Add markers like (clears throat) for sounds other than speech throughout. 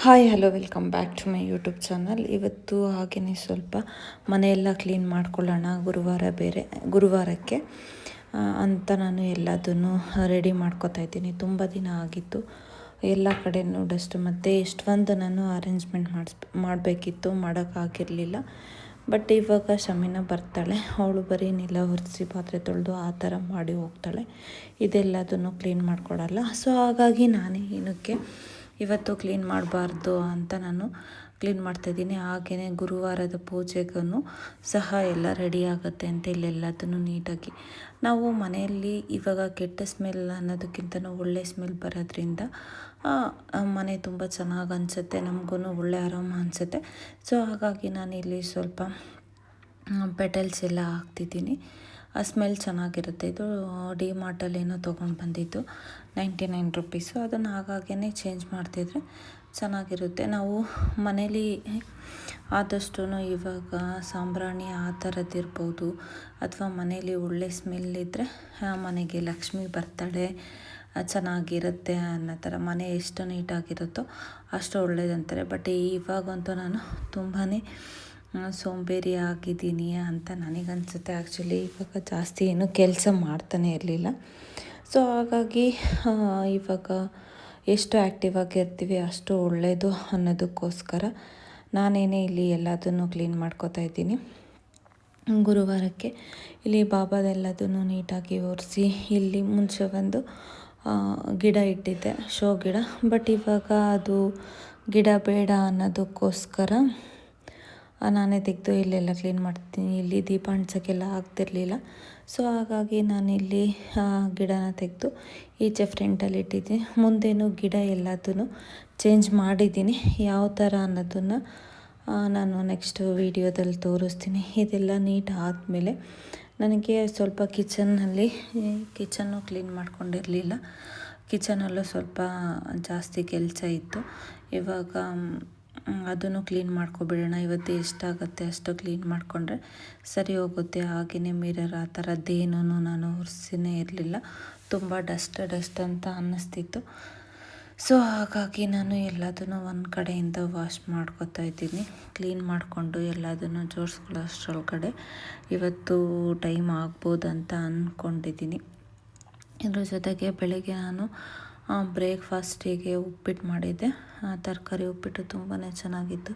Hi, hello, welcome back to my YouTube channel. ಇವತ್ತು ಹಾಗೆಯೇ ಸ್ವಲ್ಪ ಮನೆಯೆಲ್ಲ ಕ್ಲೀನ್ ಮಾಡ್ಕೊಳ್ಳೋಣ ಗುರುವಾರ ಬೇರೆ, ಗುರುವಾರಕ್ಕೆ. ಅಂತ ನಾನು ಎಲ್ಲದನ್ನು ರೆಡಿ ಮಾಡ್ಕೋತಾ ಇದ್ದೀನಿ. ತುಂಬ ದಿನ ಆಗಿತ್ತು. ಎಲ್ಲ ಕಡೆನೂ ಡಸ್ಟ್ ಮತ್ತು ಎಷ್ಟೊಂದು ನಾನು ಅರೇಂಜ್ಮೆಂಟ್ ಮಾಡಿಸ್, ಮಾಡಬೇಕಿತ್ತು, ಮಾಡೋಕ್ಕಾಗಿರಲಿಲ್ಲ. ಬಟ್ ಇವಾಗ ಶಮಿನ ಬರ್ತಾಳೆ. ಅವಳು ಬರೀ ನೆಲ ಒರೆಸಿ ಪಾತ್ರೆ ತೊಳೆದು ಆ ಥರ ಮಾಡಿ ಹೋಗ್ತಾಳೆ. ಇದೆಲ್ಲದನ್ನು ಕ್ಲೀನ್ ಮಾಡಿಕೊಡಲ್ಲ ಸೊ ಹಾಗಾಗಿ ನಾನೇ ಏನಕ್ಕೆ ಇವತ್ತು ಕ್ಲೀನ್ ಮಾಡಬಾರ್ದು ಅಂತ ನಾನು ಕ್ಲೀನ್ ಮಾಡ್ತಾಯಿದ್ದೀನಿ ಹಾಗೆಯೇ ಗುರುವಾರದ ಪೂಜೆಗೂ ಸಹ ಎಲ್ಲ ರೆಡಿ ಆಗುತ್ತೆ ಅಂತ ಇಲ್ಲೆಲ್ಲದನ್ನು ನೀಟಾಗಿ. ನಾವು ಮನೆಯಲ್ಲಿ ಇವಾಗ ಕೆಟ್ಟ ಸ್ಮೆಲ್ ಅನ್ನೋದಕ್ಕಿಂತ ಒಳ್ಳೆ ಸ್ಮೆಲ್ ಬರೋದ್ರಿಂದ ಮನೆ ತುಂಬ ಚೆನ್ನಾಗಿ ಅನಿಸುತ್ತೆ. ನಮಗೂ ಒಳ್ಳೆ ಆರಾಮ ಅನಿಸುತ್ತೆ. ಸೊ ಹಾಗಾಗಿ ನಾನು ಇಲ್ಲಿ ಸ್ವಲ್ಪ ಪೆಟಲ್ಸ್ ಎಲ್ಲ ಹಾಕ್ತಿದ್ದೀನಿ. ಸ್ಮೆಲ್ ಚೆನ್ನಾಗಿರುತ್ತೆ. ಇದು ಡಿ ಮಾರ್ಟಲ್ಲಿ ಏನೋ ತೊಗೊಂಡು ಬಂದಿದ್ದು. Ninety nine rupees. ಅದನ್ನು ಹಾಗಾಗೇ ಚೇಂಜ್ ಮಾಡ್ತಿದ್ರೆ ಚೆನ್ನಾಗಿರುತ್ತೆ. ನಾವು ಮನೇಲಿ ಆದಷ್ಟು ಇವಾಗ ಸಾಂಬ್ರಾಣಿ ಆ ಥರದ್ದಿರ್ಬೋದು ಅಥವಾ ಮನೇಲಿ ಒಳ್ಳೆ ಸ್ಮೆಲ್ ಇದ್ದರೆ ಮನೆಗೆ ಲಕ್ಷ್ಮಿ ಬರ್ತಾಳೆ ಆ, ಚೆನ್ನಾಗಿರುತ್ತೆ ಅನ್ನೋ ಥರ ಮನೆ ಎಷ್ಟು ನೀಟಾಗಿರುತ್ತೋ ಅಷ್ಟು ಒಳ್ಳೇದಂತಾರೆ. ಬಟ್ ಇವಾಗಂತೂ ನಾನು ತುಂಬಾ ಸೋಂಬೇರಿ ಆಗಿದ್ದೀನಿ ಅಂತ ನನಗನ್ಸುತ್ತೆ. ಆ್ಯಕ್ಚುಲಿ ಇವಾಗ ಜಾಸ್ತಿ ಏನು ಕೆಲಸ ಮಾಡ್ತಾನೆ ಇರಲಿಲ್ಲ. ಸೊ ಹಾಗಾಗಿ ಇವಾಗ ಎಷ್ಟು ಆ್ಯಕ್ಟಿವ್ ಆಗಿರ್ತೀವಿ ಅಷ್ಟು ಒಳ್ಳೆಯದು ಅನ್ನೋದಕ್ಕೋಸ್ಕರ ನಾನೇನೇ ಇಲ್ಲಿ ಎಲ್ಲದನ್ನು ಕ್ಲೀನ್ ಮಾಡ್ಕೋತಾ ಇದ್ದೀನಿ. ಗುರುವಾರಕ್ಕೆ ಇಲ್ಲಿ ಬಾಬಾದೆಲ್ಲದನ್ನು ನೀಟಾಗಿ ಒರೆಸಿ ಇಲ್ಲಿ ಮುಂಚೆ ಬಂದು ಗಿಡ ಇಟ್ಟಿದ್ದೆ, ಶೋ ಗಿಡ. ಬಟ್ ಇವಾಗ ಅದು ಗಿಡ ಬೇಡ ಅನ್ನೋದಕ್ಕೋಸ್ಕರ ನಾನೇ ತೆಗೆದು ಇಲ್ಲೆಲ್ಲ ಕ್ಲೀನ್ ಮಾಡ್ತೀನಿ. ಇಲ್ಲಿ ದೀಪ ಅಂಟ್ಸೋಕ್ಕೆಲ್ಲ ಆಗ್ತಿರ್ಲಿಲ್ಲ. ಸೊ ಹಾಗಾಗಿ ನಾನಿಲ್ಲಿ ಗಿಡನ ತೆಗೆದು ಈಚೆ ಫ್ರಂಟಲ್ಲಿ ಇಟ್ಟಿದ್ದೀನಿ. ಮುಂದೇನು ಗಿಡ ಎಲ್ಲದನ್ನು ಚೇಂಜ್ ಮಾಡಿದ್ದೀನಿ. ಯಾವ ಥರ ಅನ್ನೋದನ್ನು ನಾನು ನೆಕ್ಸ್ಟ್ ವೀಡಿಯೋದಲ್ಲಿ ತೋರಿಸ್ತೀನಿ. ಇದೆಲ್ಲ ನೀಟ್ ಆದಮೇಲೆ ನನಗೆ ಸ್ವಲ್ಪ ಕಿಚನ್ನಲ್ಲಿ ಕಿಚನ್ನು ಕ್ಲೀನ್ ಮಾಡ್ಕೊಂಡಿರಲಿಲ್ಲ. ಕಿಚನಲ್ಲೂ ಸ್ವಲ್ಪ ಜಾಸ್ತಿ ಕೆಲಸ ಇತ್ತು. ಇವಾಗ ಅದನ್ನು ಕ್ಲೀನ್ ಮಾಡ್ಕೊಬಿಡೋಣ. ಇವತ್ತು ಎಷ್ಟಾಗುತ್ತೆ ಅಷ್ಟು ಕ್ಲೀನ್ ಮಾಡಿಕೊಂಡ್ರೆ ಸರಿ ಹೋಗುತ್ತೆ. ಹಾಗೆಯೇ ಮಿರರ್ ಆ ಥರದ್ದೇನೂ ನಾನು ಒರೆಸಿನೇ ಇರಲಿಲ್ಲ. ತುಂಬ ಡಸ್ಟ್ ಡಸ್ಟ್ ಅಂತ ಅನ್ನಿಸ್ತಿತ್ತು. ಸೊ ಹಾಗಾಗಿ ನಾನು ಎಲ್ಲದನ್ನು ಒಂದು ಕಡೆಯಿಂದ ವಾಶ್ ಮಾಡ್ಕೊತಾ ಇದ್ದೀನಿ. ಕ್ಲೀನ್ ಮಾಡಿಕೊಂಡು ಎಲ್ಲದನ್ನು ಜೋಡಿಸ್ಕೊಳ್ಳೋ ಅಷ್ಟರೊಳಗಡೆ. ಇವತ್ತು ಟೈಮ್ ಆಗ್ಬೋದು ಅಂತ ಅಂದ್ಕೊಂಡಿದ್ದೀನಿ ಇದ್ರ ಜೊತೆಗೆ ಬೆಳಗ್ಗೆ ನಾನು ಬ್ರೇಕ್ಫಾಸ್ಟಿಗೆ ಉಪ್ಪಿಟ್ಟು ಮಾಡಿದ್ದೆ. ತರಕಾರಿ ಉಪ್ಪಿಟ್ಟು ತುಂಬಾ ಚೆನ್ನಾಗಿತ್ತು.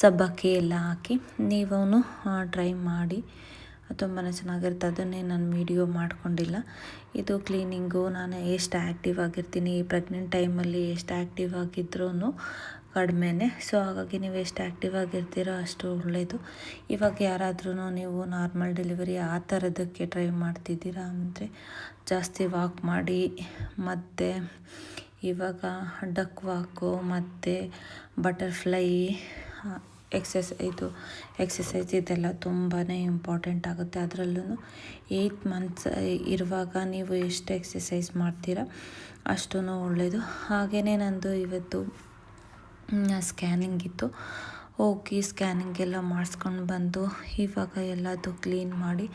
ಸಬ್ಬಕ್ಕಿ ಎಲ್ಲ ಹಾಕಿ ನೀವೂ ಟ್ರೈ ಮಾಡಿ. ತುಂಬಾ ಚೆನ್ನಾಗಿರುತ್ತೆ. ಅದನ್ನೇ ನಾನು ವೀಡಿಯೋ ಮಾಡ್ಕೊಂಡಿಲ್ಲ. ಇದು ಕ್ಲೀನಿಂಗು ನಾನು ಎಷ್ಟು ಆ್ಯಕ್ಟಿವ್ ಆಗಿರ್ತೀನಿ ಪ್ರೆಗ್ನೆಂಟ್ ಟೈಮಲ್ಲಿ ಎಷ್ಟು ಆ್ಯಕ್ಟಿವ್ ಆಗಿದ್ರೂ ಕಡಿಮೆನೇ. ಸೊ ಹಾಗಾಗಿ ನೀವು ಎಷ್ಟು ಆ್ಯಕ್ಟಿವ್ ಆಗಿರ್ತೀರೋ ಅಷ್ಟು ಒಳ್ಳೆಯದು ಇವಾಗ ಯಾರಾದ್ರೂ ನೀವು ನಾರ್ಮಲ್ ಡೆಲಿವರಿ ಆ ಥರದಕ್ಕೆ ಟ್ರೈ ಮಾಡ್ತಿದ್ದೀರಾ ಅಂದರೆ ಜಾಸ್ತಿ ವಾಕ್ ಮಾಡಿ, ಮತ್ತು ಇವಾಗ ಡಕ್ ವಾಕು ಮತ್ತು ಬಟರ್ಫ್ಲೈ ಎಕ್ಸಸ್ ಇದು ಎಕ್ಸಸೈಸ್ ಇದೆಲ್ಲ ತುಂಬಾ ಇಂಪಾರ್ಟೆಂಟ್ ಆಗುತ್ತೆ. ಅದರಲ್ಲೂ ಏಯ್ಟ್ ಮಂತ್ಸ್ ಇರುವಾಗ ನೀವು ಎಷ್ಟು ಎಕ್ಸಸೈಸ್ ಮಾಡ್ತೀರಾ ಅಷ್ಟೂ ಒಳ್ಳೆಯದು ಹಾಗೆಯೇ ನಂದು ಇವತ್ತು ಸ್ಕ್ಯಾನಿಂಗ್ ಇತ್ತು. ಹೋಗಿ ಸ್ಕ್ಯಾನಿಂಗ್ ಎಲ್ಲ ಮಾಡಿಸ್ಕೊಂಡು ಬಂದು ಇವಾಗ ಎಲ್ಲದು ಕ್ಲೀನ್ ಮಾಡಿ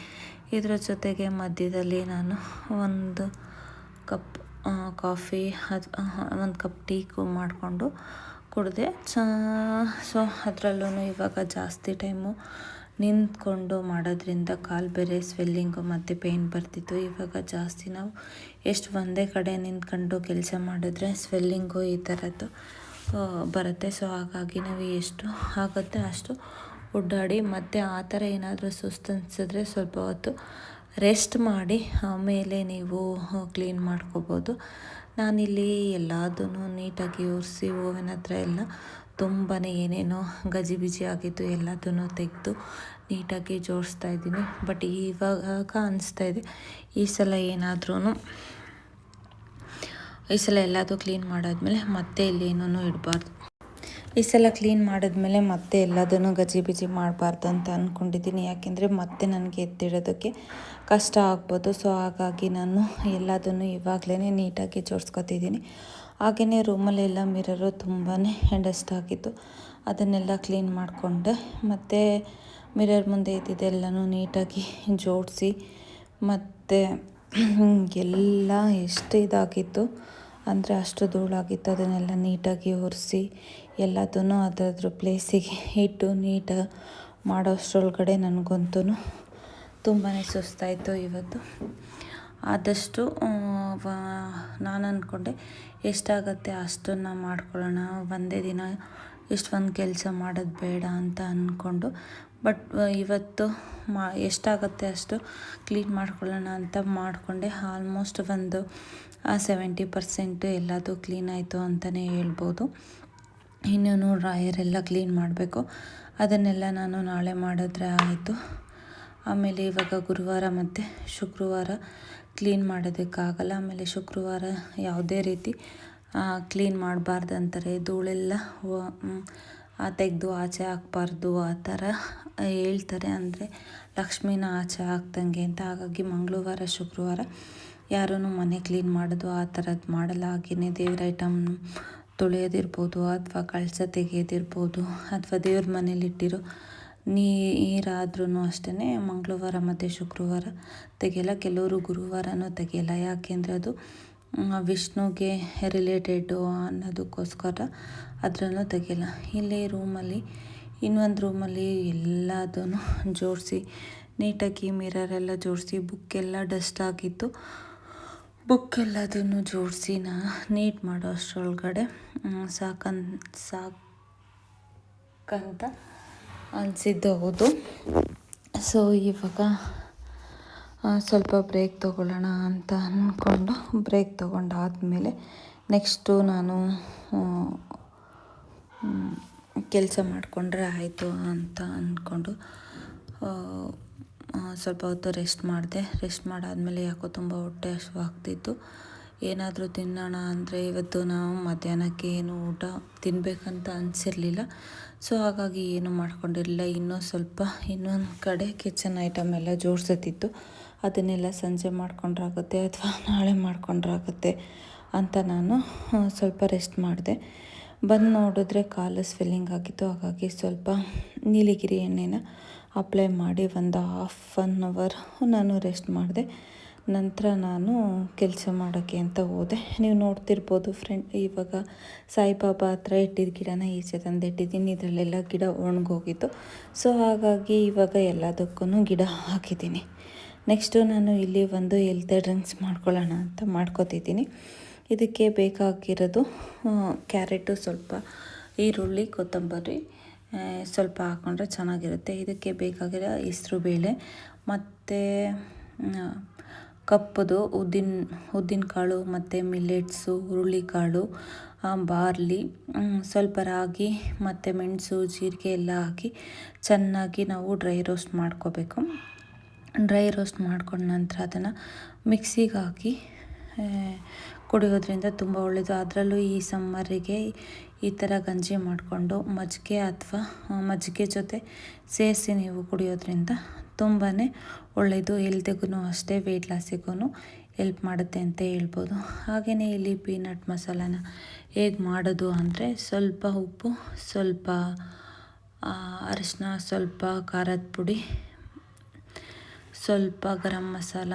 ಇದರ ಜೊತೆಗೆ ಮಧ್ಯದಲ್ಲಿ ನಾನು ಒಂದು ಕಪ್ ಕಾಫಿ ಅದು ಒಂದು ಕಪ್ ಟೀ ಮಾಡಿಕೊಂಡು ಕುಡಿದೆ. ಚ ಸೊ ಅದರಲ್ಲೂ ಇವಾಗ ಜಾಸ್ತಿ ಟೈಮು ನಿಂತ್ಕೊಂಡು ಮಾಡೋದ್ರಿಂದ ಕಾಲು ಬೇರೆ ಸ್ವೆಲ್ಲಿಂಗು ಮತ್ತು ಪೇಯ್ನ್ ಬರ್ತಿತ್ತು. ಇವಾಗ ಜಾಸ್ತಿ ನಾವು ಎಷ್ಟು ಒಂದೇ ಕಡೆ ನಿಂತ್ಕೊಂಡು ಕೆಲಸ ಮಾಡಿದ್ರೆ ಸ್ವೆಲ್ಲಿಂಗು ಈ ಥರದ್ದು ಬರುತ್ತೆ. ಸೊ ಹಾಗಾಗಿ ನಾವು ಎಷ್ಟು ಆಗುತ್ತೆ ಅಷ್ಟು ಓಡಾಡಿ ಮತ್ತು ಆ ಥರ ಏನಾದರೂ ಸುಸ್ತು ಅನಿಸಿದ್ರೆ ಸ್ವಲ್ಪ ಹೊತ್ತು ರೆಸ್ಟ್ ಮಾಡಿ, ಆಮೇಲೆ ನೀವು ಕ್ಲೀನ್ ಮಾಡ್ಕೋಬೋದು. ನಾನಿಲ್ಲಿ ಎಲ್ಲದನ್ನು ನೀಟಾಗಿ ಒರೆಸಿ, ಓವೆನ್ ಹತ್ರ ಎಲ್ಲ ತುಂಬಾ ಏನೇನೋ ಗಜಿಬಿಜಿ ಆಗಿತ್ತು ಎಲ್ಲದನ್ನು ತೆಗೆದು ನೀಟಾಗಿ ಜೋಡಿಸ್ತಾ ಇದ್ದೀನಿ. ಬಟ್ ಇವಾಗ ಅನಿಸ್ತಾ ಇದೆ, ಈ ಸಲ ಏನಾದ್ರೂ ಈ ಸಲ ಎಲ್ಲದೂ ಕ್ಲೀನ್ ಮಾಡಾದ್ಮೇಲೆ ಮತ್ತೆ ಇಲ್ಲಿ ಏನೂ ಇಡಬಾರ್ದು. ಈ ಸಲ ಕ್ಲೀನ್ ಮಾಡಿದ್ಮೇಲೆ ಮತ್ತೆ ಎಲ್ಲದನ್ನು ಗಜಿ ಬಿಜಿ ಮಾಡಬಾರ್ದು ಅಂತ ಅಂದ್ಕೊಂಡಿದ್ದೀನಿ ಯಾಕೆಂದರೆ ಮತ್ತೆ ನನಗೆ ಎತ್ತಿಡೋದಕ್ಕೆ ಕಷ್ಟ ಆಗ್ಬೋದು. ಸೊ ಹಾಗಾಗಿ ನಾನು ಎಲ್ಲದನ್ನು ಇವಾಗಲೇ ನೀಟಾಗಿ ಜೋಡಿಸ್ಕೊತಿದ್ದೀನಿ. ಹಾಗೆಯೇ ರೂಮಲ್ಲೆಲ್ಲ ಮಿರರು ತುಂಬಾ ಡಸ್ಟ್ ಆಗಿತ್ತು. ಅದನ್ನೆಲ್ಲ ಕ್ಲೀನ್ ಮಾಡಿಕೊಂಡೆ. ಮತ್ತು ಮಿರರ್ ಮುಂದೆ ಇದ್ದಿದ್ದೆಲ್ಲನೂ ನೀಟಾಗಿ ಜೋಡಿಸಿ ಮತ್ತು (clears throat) ಎಲ್ಲ ಎಷ್ಟು ಇದಾಗಿತ್ತು. ಅಂದರೆ ಅಷ್ಟು ಧೂಳಾಗಿತ್ತು, ಅದನ್ನೆಲ್ಲ ನೀಟಾಗಿ ಒರೆಸಿ ಎಲ್ಲದನ್ನು ಅದರದ್ರ ಪ್ಲೇಸಿಗೆ ಇಟ್ಟು ನೀಟಾಗಿ ಮಾಡೋ ಅಷ್ಟರೊಳಗಡೆ ನನಗಂತೂ ತುಂಬಾ ಸುಸ್ತಾಯಿತು ಇವತ್ತು. ಆದಷ್ಟು ನಾನು ಅಂದ್ಕೊಂಡೆ ಎಷ್ಟಾಗತ್ತೆ ಅಷ್ಟನ್ನು ಮಾಡ್ಕೊಳ್ಳೋಣ, ಒಂದೇ ದಿನ ಇಷ್ಟೊಂದು ಕೆಲಸ ಮಾಡೋದು ಬೇಡ ಅಂತ ಅಂದ್ಕೊಂಡು ಬಟ್ ಇವತ್ತು ಮಾ, ಎಷ್ಟಾಗತ್ತೆ ಅಷ್ಟು ಕ್ಲೀನ್ ಮಾಡ್ಕೊಳ್ಳೋಣ ಅಂತ ಮಾಡಿಕೊಂಡೆ. ಆಲ್ಮೋಸ್ಟ್ ಒಂದು ಸೆವೆಂಟಿ ಪರ್ಸೆಂಟ್ ಎಲ್ಲದು ಕ್ಲೀನ್ ಆಯಿತು ಅಂತಲೇ ಹೇಳ್ಬೋದು. ಇನ್ನೂ ಡ್ರಾಯರೆಲ್ಲ ಕ್ಲೀನ್ ಮಾಡಬೇಕು. ಅದನ್ನೆಲ್ಲ ನಾನು ನಾಳೆ ಮಾಡಿದ್ರೆ ಆಯಿತು. ಆಮೇಲೆ ಇವಾಗ ಗುರುವಾರ ಮತ್ತು ಶುಕ್ರವಾರ ಕ್ಲೀನ್ ಮಾಡೋದಕ್ಕಾಗಲ್ಲ. ಆಮೇಲೆ ಶುಕ್ರವಾರ ಯಾವುದೇ ರೀತಿ ಕ್ಲೀನ್ ಮಾಡಬಾರ್ದು ಅಂತಾರೆ. ಧೂಳೆಲ್ಲ ತೆಗೆದು ಆಚೆ ಹಾಕ್ಬಾರ್ದು ಆ ಥರ ಹೇಳ್ತಾರೆ. ಅಂದರೆ ಲಕ್ಷ್ಮೀನ ಆಚೆ ಹಾಕ್ದಂಗೆ ಅಂತ. ಹಾಗಾಗಿ ಮಂಗಳವಾರ, ಶುಕ್ರವಾರ ಯಾರೂ ಮನೆ ಕ್ಲೀನ್ ಮಾಡೋದು, ಆ ಥರದ್ದು ಮಾಡಲ್ಲ. ಹಾಗೆಯೇ ದೇವ್ರ ಐಟಮ್ ತೊಳೆಯೋದಿರ್ಬೋದು, ಅಥವಾ ಕಳಸ ತೆಗೆಯೋದಿರ್ಬೋದು, ಅಥವಾ ದೇವ್ರ ಮನೇಲಿಟ್ಟಿರೋ ನೀರಾದ್ರೂ ಅಷ್ಟೇ ಮಂಗಳವಾರ ಮತ್ತು ಶುಕ್ರವಾರ ತೆಗೆಯಲ್ಲ. ಕೆಲವರು ಗುರುವಾರನೂ ತೆಗೆಯಲ್ಲ. ಯಾಕೆಂದರೆ ಅದು ವಿಷ್ಣುಗೆ ರಿಲೇಟೆಡು ಅನ್ನೋದಕ್ಕೋಸ್ಕರ ಅದರಲ್ಲೂ ತೆಗೆಯಲ್ಲ. ಇಲ್ಲಿ ರೂಮಲ್ಲಿ ಇನ್ನೊಂದು ರೂಮಲ್ಲಿ ಎಲ್ಲದನ್ನು ಜೋಡಿಸಿ, ನೀಟಾಗಿ ಮಿರರೆಲ್ಲ ಜೋಡಿಸಿ ಬುಕ್ಕೆಲ್ಲ ಡಸ್ಟ್ ಆಗಿತ್ತು. ಬುಕ್ ಎಲ್ಲದನ್ನು ಜೋಡಿಸಿ ನಾ ನೀಟ್ ಮಾಡೋ ಅಷ್ಟರೊಳಗಡೆ ಸಾಕನ್ ಸಾಕಂತ ಅನಿಸಿದ್ದು ಹೌದು ಸೊ ಇವಾಗ ಸ್ವಲ್ಪ ಬ್ರೇಕ್ ತೊಗೊಳ್ಳೋಣ ಅಂತ ಅಂದ್ಕೊಂಡು ಬ್ರೇಕ್ ತೊಗೊಂಡಾದಮೇಲೆ ನೆಕ್ಸ್ಟು ನಾನು ಕೆಲಸ ಮಾಡಿಕೊಂಡ್ರೆ ಆಯಿತು ಅಂತ ಅಂದ್ಕೊಂಡು ಸ್ವಲ್ಪ ಹೊತ್ತು ರೆಸ್ಟ್ ಮಾಡಿದೆ. ರೆಸ್ಟ್ ಮಾಡಾದಮೇಲೆ ಯಾಕೋ ತುಂಬ ಹೊಟ್ಟೆ ಹಸಿವಾಗ್ತಿತ್ತು ಏನಾದರೂ ತಿನ್ನೋಣ ಅಂದರೆ ಇವತ್ತು ನಾವು ಮಧ್ಯಾಹ್ನಕ್ಕೆ ಏನು ಊಟ ತಿನ್ನಬೇಕಂತ ಅನಿಸಿರಲಿಲ್ಲ. ಸೊ, ಹಾಗಾಗಿ ಏನು ಮಾಡ್ಕೊಂಡಿರಲಿಲ್ಲ. ಇನ್ನೂ ಸ್ವಲ್ಪ ಇನ್ನೊಂದು ಕಡೆ ಕಿಚನ್ ಐಟಮ್ ಎಲ್ಲ ಜೋಡಿಸುತ್ತಿತ್ತು ಅದನ್ನೆಲ್ಲ ಸಂಜೆ ಮಾಡ್ಕೊಂಡ್ರಾಗುತ್ತೆ ಅಥವಾ ನಾಳೆ ಮಾಡ್ಕೊಂಡ್ರಾಗುತ್ತೆ ಅಂತ ನಾನು ಸ್ವಲ್ಪ ರೆಸ್ಟ್ ಮಾಡಿದೆ. ಬಂದು ನೋಡಿದ್ರೆ ಕಾಲು ಸ್ವೆಲ್ಲಿಂಗ್ ಆಗಿತ್ತು. ಹಾಗಾಗಿ ಸ್ವಲ್ಪ ನೀಲಿಗಿರಿ ಎಣ್ಣೆನ ಅಪ್ಲೈ ಮಾಡಿ ಒಂದು ಹಾಫ್ ಒನ್ ಅವರ್ ನಾನು ರೆಸ್ಟ್ ಮಾಡಿದೆ. ನಂತರ ನಾನು ಕೆಲಸ ಮಾಡೋಕ್ಕೆ ಅಂತ ಹೋದೆ. ನೀವು ನೋಡ್ತಿರ್ಬೋದು ಫ್ರೆಂಡ್ ಇವಾಗ ಸಾಯಿಬಾಬಾ ಹತ್ರ ಇಟ್ಟಿದ್ದ ಗಿಡನ ಈಚೆ ತಂದು ಇಟ್ಟಿದ್ದೀನಿ ಇದರಲ್ಲೆಲ್ಲ ಗಿಡ ಒಣಗೋಗಿತ್ತು. ಸೊ ಹಾಗಾಗಿ ಇವಾಗ ಎಲ್ಲದಕ್ಕೂ ಗಿಡ ಹಾಕಿದ್ದೀನಿ. ನೆಕ್ಸ್ಟು ನಾನು ಇಲ್ಲಿ ಒಂದು ಎಲ್ತ್ ಡ್ರಿಂಕ್ಸ್ ಮಾಡ್ಕೊಳ್ಳೋಣ ಅಂತ ಮಾಡ್ಕೋತಿದ್ದೀನಿ. ಇದಕ್ಕೆ ಬೇಕಾಗಿರೋದು ಕ್ಯಾರೆಟು ಸ್ವಲ್ಪ ಈರುಳ್ಳಿ, ಕೊತ್ತಂಬರಿ ಸ್ವಲ್ಪ ಹಾಕ್ಕೊಂಡ್ರೆ ಚೆನ್ನಾಗಿರುತ್ತೆ. ಇದಕ್ಕೆ ಬೇಕಾಗಿರೋ ಹೆಸ್ರು ಬೇಳೆ, ಮತ್ತು ಕಪ್ಪದು ಉದ್ದಿನ ಉದ್ದಿನ ಕಾಳು ಮತ್ತು ಮಿಲ್ಲೆಟ್ಸು, ಹುರುಳಿಕಾಳು ಬಾರ್ಲಿ ಸ್ವಲ್ಪ ರಾಗಿ, ಮತ್ತು ಮೆಣಸು, ಜೀರಿಗೆ ಎಲ್ಲ ಹಾಕಿ ಚೆನ್ನಾಗಿ ನಾವು ಡ್ರೈ ರೋಸ್ಟ್ ಮಾಡ್ಕೋಬೇಕು. ಡ್ರೈ ರೋಸ್ಟ್ ಮಾಡ್ಕೊಂಡ ನಂತರ ಅದನ್ನು ಮಿಕ್ಸಿಗೆ ಹಾಕಿ ಕುಡಿಯೋದ್ರಿಂದ ತುಂಬ ಒಳ್ಳೆಯದು ಅದರಲ್ಲೂ ಈ ಸಮ್ಮರಿಗೆ ಈ ಥರ ಗಂಜಿ ಮಾಡಿಕೊಂಡು ಮಜ್ಜಿಗೆ ಅಥವಾ ಮಜ್ಜಿಗೆ ಜೊತೆ ಸೇರಿಸಿ ನೀವು ಕುಡಿಯೋದ್ರಿಂದ ತುಂಬಾ ಒಳ್ಳೆಯದು ಎಲ್ದಿಗೂ ಅಷ್ಟೇ ವೆಯ್ಟ್ ಲಾಸಿಗೂ ಎಲ್ಪ್ ಮಾಡುತ್ತೆ ಅಂತ ಹೇಳ್ಬೋದು. ಹಾಗೆಯೇ ಇಲ್ಲಿ ಪೀನಟ್ ಮಸಾಲಾನ ಹೇಗೆ ಮಾಡೋದು ಅಂದರೆ ಸ್ವಲ್ಪ ಉಪ್ಪು, ಸ್ವಲ್ಪ ಅರಿಶಿನ ಸ್ವಲ್ಪ ಖಾರದ ಪುಡಿ ಸ್ವಲ್ಪ ಗರಂ ಮಸಾಲ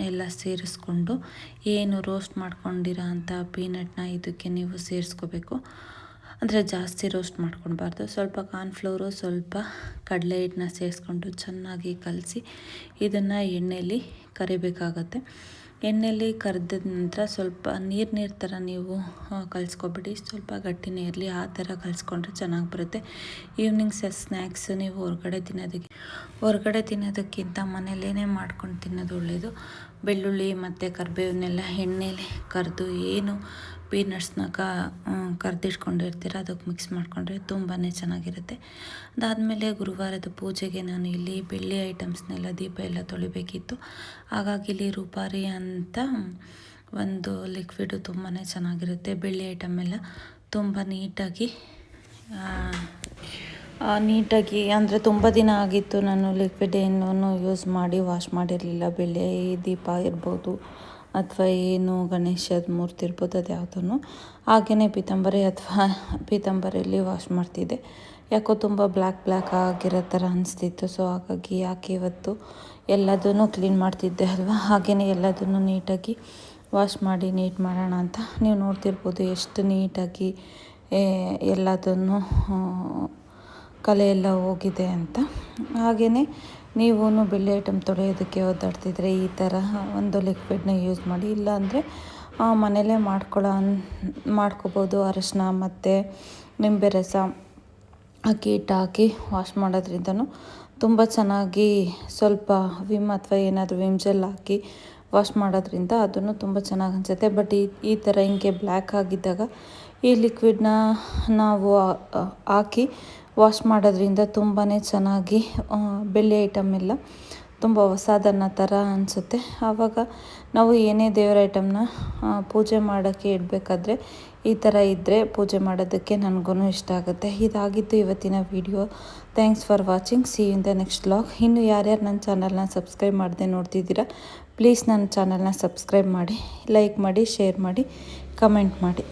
ಎಲ್ಲ ಸೇರಿಸ್ಕೊಂಡು ಏನು ರೋಸ್ಟ್ ಮಾಡ್ಕೊಂಡಿರೋ ಅಂಥ ಪೀನಟ್ನ ಇದಕ್ಕೆ ನೀವು ಸೇರಿಸ್ಕೋಬೇಕು. ಅಂದರೆ ಜಾಸ್ತಿ ರೋಸ್ಟ್ ಮಾಡ್ಕೊಳ್ಬಾರ್ದು. ಸ್ವಲ್ಪ ಕಾರ್ನ್ಫ್ಲೋರು, ಸ್ವಲ್ಪ ಕಡಲೆ ಹಿಟ್ಟನ್ನ ಸೇರಿಸ್ಕೊಂಡು ಚೆನ್ನಾಗಿ ಕಲಸಿ ಇದನ್ನು ಎಣ್ಣೆಯಲ್ಲಿ ಕರಿಬೇಕಾಗತ್ತೆ. ಎಣ್ಣೆಯಲ್ಲಿ ಕರೆದ ನಂತರ ಸ್ವಲ್ಪ ನೀರು ನೀರು ಥರ ನೀವು ಕಲಿಸ್ಕೊಬಿಡಿ. ಸ್ವಲ್ಪ ಗಟ್ಟಿನೇ ಇರಲಿ, ಆ ಥರ ಕಲಿಸ್ಕೊಂಡ್ರೆ ಚೆನ್ನಾಗಿ ಬರುತ್ತೆ. ಈವ್ನಿಂಗ್ ಸ್ನ್ಯಾಕ್ಸ್ ನೀವು ಹೊರಗಡೆ ತಿನ್ನೋದಕ್ಕೆ, ಹೊರಗಡೆ ತಿನ್ನೋದಕ್ಕಿಂತ ಮನೇಲೇ ಮಾಡ್ಕೊಂಡು ತಿನ್ನೋದು ಒಳ್ಳೆಯದು ಬೆಳ್ಳುಳ್ಳಿ ಮತ್ತು ಕರಿಬೇವನ್ನೆಲ್ಲ ಎಣ್ಣೆಲಿ ಕರೆದು ಏನು ಪೀನಟ್ಸ್ನ ಕ ಕರೆದಿಟ್ಕೊಂಡಿರ್ತೀರ ಅದಕ್ಕೆ ಮಿಕ್ಸ್ ಮಾಡಿಕೊಂಡ್ರೆ ತುಂಬಾ ಚೆನ್ನಾಗಿರುತ್ತೆ. ಅದಾದಮೇಲೆ ಗುರುವಾರದ ಪೂಜೆಗೆ ನಾನು ಇಲ್ಲಿ ಬೆಳ್ಳಿ ಐಟಮ್ಸ್ನೆಲ್ಲ ದೀಪ ಎಲ್ಲ ತೊಳಿಬೇಕಿತ್ತು. ಹಾಗಾಗಿ ಇಲ್ಲಿ ರೂಪಾರಿ ಅಂತ ಒಂದು ಲಿಕ್ವಿಡು ತುಂಬಾ ಚೆನ್ನಾಗಿರುತ್ತೆ, ಬೆಳ್ಳಿ ಐಟಮ್ ಎಲ್ಲ. ತುಂಬ ನೀಟಾಗಿ ನೀಟಾಗಿ ಅಂದರೆ ತುಂಬ ದಿನ ಆಗಿತ್ತು ನಾನು ಲಿಕ್ವಿಡ್ ಏನೂ ಯೂಸ್ ಮಾಡಿ ವಾಶ್ ಮಾಡಿರಲಿಲ್ಲ. ಬೆಳ್ಳಿ ದೀಪ ಇರ್ಬೋದು. ಅಥವಾ ಏನು ಗಣೇಶದ ಮೂರ್ತಿ ಇರ್ಬೋದು ಅದು ಯಾವುದೂ ಹಾಗೆಯೇ ಪೀತಾಂಬರಿ ಅಥವಾ ಪೀತಾಂಬರಿಯಲ್ಲಿ ವಾಶ್ ಮಾಡ್ತಿದ್ದೆ. ಯಾಕೋ ತುಂಬ ಬ್ಲ್ಯಾಕ್ ಬ್ಲ್ಯಾಕ್ ಆಗಿರೋ ಥರ ಅನಿಸ್ತಿತ್ತು ಸೊ ಹಾಗಾಗಿ ಯಾಕೆ ಇವತ್ತು ಎಲ್ಲದನ್ನು ಕ್ಲೀನ್ ಮಾಡ್ತಿದ್ದೆ ಅಲ್ವಾ? ಹಾಗೆಯೇ ಎಲ್ಲದನ್ನು ನೀಟಾಗಿ ವಾಶ್ ಮಾಡಿ ನೀಟ್ ಮಾಡೋಣ ಅಂತ. ನೀವು ನೋಡ್ತಿರ್ಬೋದು ಎಷ್ಟು ನೀಟಾಗಿ ಎಲ್ಲದನ್ನು ಕಲೆ ಎಲ್ಲ ಹೋಗಿದೆ ಅಂತ. ಹಾಗೆಯೇ ನೀವು ಬೆಳ್ಳಿ ಐಟಮ್ ತೊಳೆಯೋದಕ್ಕೆ ಒದ್ದಾಡ್ತಿದ್ರೆ ಈ ಥರ ಒಂದು ಲಿಕ್ವಿಡ್ನ ಯೂಸ್ ಮಾಡಿ, ಇಲ್ಲಾಂದರೆ ಮನೇಲೇ ಮಾಡ್ಕೊಳ್ಳೋ ಮಾಡ್ಕೋಬೋದು. ಅರಶಿನ ಮತ್ತು ನಿಂಬೆ ರಸ ಅಕ್ಕಿ ಹಿಟ್ಟು ಹಾಕಿ ವಾಶ್ ಮಾಡೋದ್ರಿಂದನೂ ತುಂಬ ಚೆನ್ನಾಗಿ ಸ್ವಲ್ಪ ವಿಮ್ ಅಥವಾ ಏನಾದರೂ ವಿಮ್ ಜೆಲ್ ಹಾಕಿ ವಾಶ್ ಮಾಡೋದ್ರಿಂದ ಅದನ್ನು ತುಂಬ ಚೆನ್ನಾಗಿ ಅನಿಸುತ್ತೆ. ಬಟ್ ಈ ಈ ಥರ ಹಿಂಗೆ ಬ್ಲ್ಯಾಕ್ ಆಗಿದ್ದಾಗ ಈ ಲಿಕ್ವಿಡ್ನ ನಾವು ಹಾಕಿ ವಾಶ್ ಮಾಡೋದ್ರಿಂದ ತುಂಬಾ ಚೆನ್ನಾಗಿ ಬೆಳ್ಳಿ ಐಟಮ್ ಎಲ್ಲ ತುಂಬ ಹೊಸದನ್ನ ಥರ ಅನಿಸುತ್ತೆ. ಆವಾಗ ನಾವು ಏನೇ ದೇವರ ಐಟಮ್ನ ಪೂಜೆ ಮಾಡೋಕ್ಕೆ ಇಡಬೇಕಾದ್ರೆ ಈ ಥರ ಇದ್ದರೆ ಪೂಜೆ ಮಾಡೋದಕ್ಕೆ ನನಗೂ ಇಷ್ಟ ಆಗುತ್ತೆ. ಇದಾಗಿತ್ತು ಇವತ್ತಿನ video thanks for watching see in the next blog ಇನ್ನು ಯಾರ್ಯಾರು ನನ್ನ ಚಾನಲ್ನ ಸಬ್ಸ್ಕ್ರೈಬ್ ಮಾಡದೆ ನೋಡ್ತಿದ್ದೀರಾ ಪ್ಲೀಸ್ ನನ್ನ ಚಾನಲ್ನ ಸಬ್ಸ್ಕ್ರೈಬ್ ಮಾಡಿ ಲೈಕ್ ಮಾಡಿ ಶೇರ್ ಮಾಡಿ ಕಮೆಂಟ್ ಮಾಡಿ.